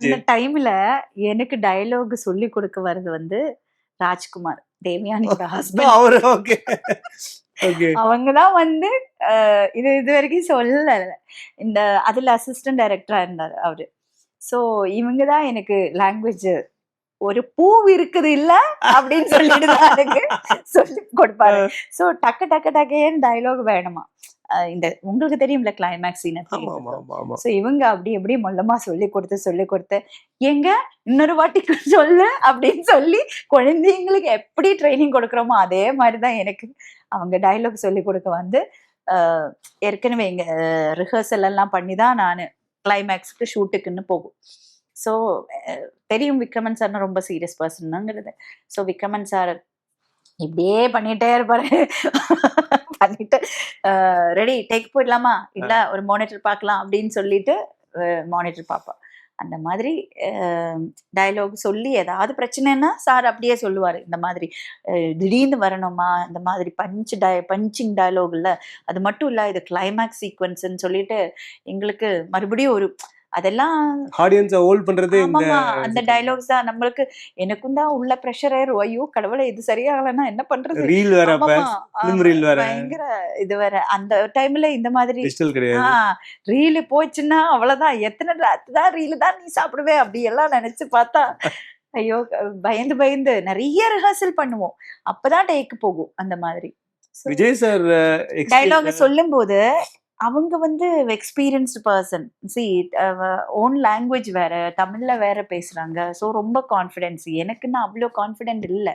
இந்த டைம்ல எனக்கு டயலாக் சொல்லி கொடுக்க வர்றது வந்து ராஜ்குமார் தேவயானியோட ஹஸ்பண்ட் அவரு ஓகே. ஓகே. அவங்க தான் வந்து இது இது வரைக்கும் சொல்லல. இந்த அதுல அசிஸ்டன்ட் டைரக்டரா இருந்தாரு அவரு. சோ இவங்க தான் எனக்கு லாங்குவேஜ் ஒரு பூ இருக்குது இல்ல அப்படின்னு சொல்லிட்டு தான் சொல்லி கொடுப்பாரு. சோ டக்கு டக்கு டக்கேன்னு டயலாக் வேணுமா? இந்த உங்களுக்கு தெரியும்ல கிளைமேக்ஸ் சோ இவங்க அப்படி எப்படி மொல்லமா சொல்லி கொடுத்து சொல்லி கொடுத்து எங்க? இன்னொரு வாட்டி சொல்லு அப்படின்னு சொல்லி குழந்தைங்களுக்கு எப்படி ட்ரைனிங் கொடுக்குறோமோ அதே மாதிரிதான் எனக்கு அவங்க டயலாக் சொல்லி கொடுக்க வந்து ஏற்கனவே எங்க ரிஹர்சல் எல்லாம் பண்ணி தான் நான் கிளைமேக்ஸ்க்கு ஷூட்டுக்குன்னு போகும். ஸோ தெரியும் விக்ரமன் சார்னா ரொம்ப சீரியஸ் பர்சன்ங்கிறது ஸோ விக்ரமன் சார் இப்படியே பண்ணிட்டே இருப்பாரு. பண்ணிட்டு ரெடி டேக் போயிடலாமா? இல்ல ஒரு மானிட்டர் பார்க்கலாம் அப்படின்னு சொல்லிட்டு மானிட்டர் பார்ப்பா. அந்த மாதிரி டயலாக் சொல்லி ஏதாவது பிரச்சனைன்னா சார் அப்படியே சொல்லுவார். இந்த மாதிரி திடீர்னு வரணுமா? இந்த மாதிரி பஞ்ச் டய பஞ்சிங் டயலாக் இல்ல அது மட்டும் இல்ல இது கிளைமேக்ஸ் சீக்வன்ஸ்ன்னு சொல்லிட்டு எங்களுக்கு மறுபடியும் ஒரு அதெல்லாம் ஆடியன்ஸை ஹோல்ட் பண்றதே அந்த டயலாக்ஸ் தான் நம்மளுக்கு எனக்கும் தான் உள்ள ப்ரெஷர் ஆயிரும் ஐயோ கடவுளை இது சரியாகலன்னா என்ன பண்றது? ரீல் வேற வேற. பயங்கர இது வேற. அந்த டைம்ல இந்த மாதிரி ரீல் போச்சுன்னா அவ்வளவுதான். எத்தனை தான் ரீல் தான் நீ சாப்பிடுவே அப்படி எல்லாம் நினைச்சு பார்த்தா ஐயோ பயந்து பயந்து நிறைய ரிஹர்சல் பண்ணுவோம். அப்பதான் டேக்கு போகும் அந்த மாதிரி. விஜய் சார் டைலாக் சொல்லும்போது அவங்க வந்து எக்ஸ்பீரியன்ஸ்டு பர்சன் சி ஓன் லாங்குவேஜ் வேற தமிழ்ல வேற பேசுறாங்க. ஸோ ரொம்ப கான்ஃபிடென்ஸ் எனக்குன்னு அவ்வளோ கான்ஃபிடென்ட் இல்லை.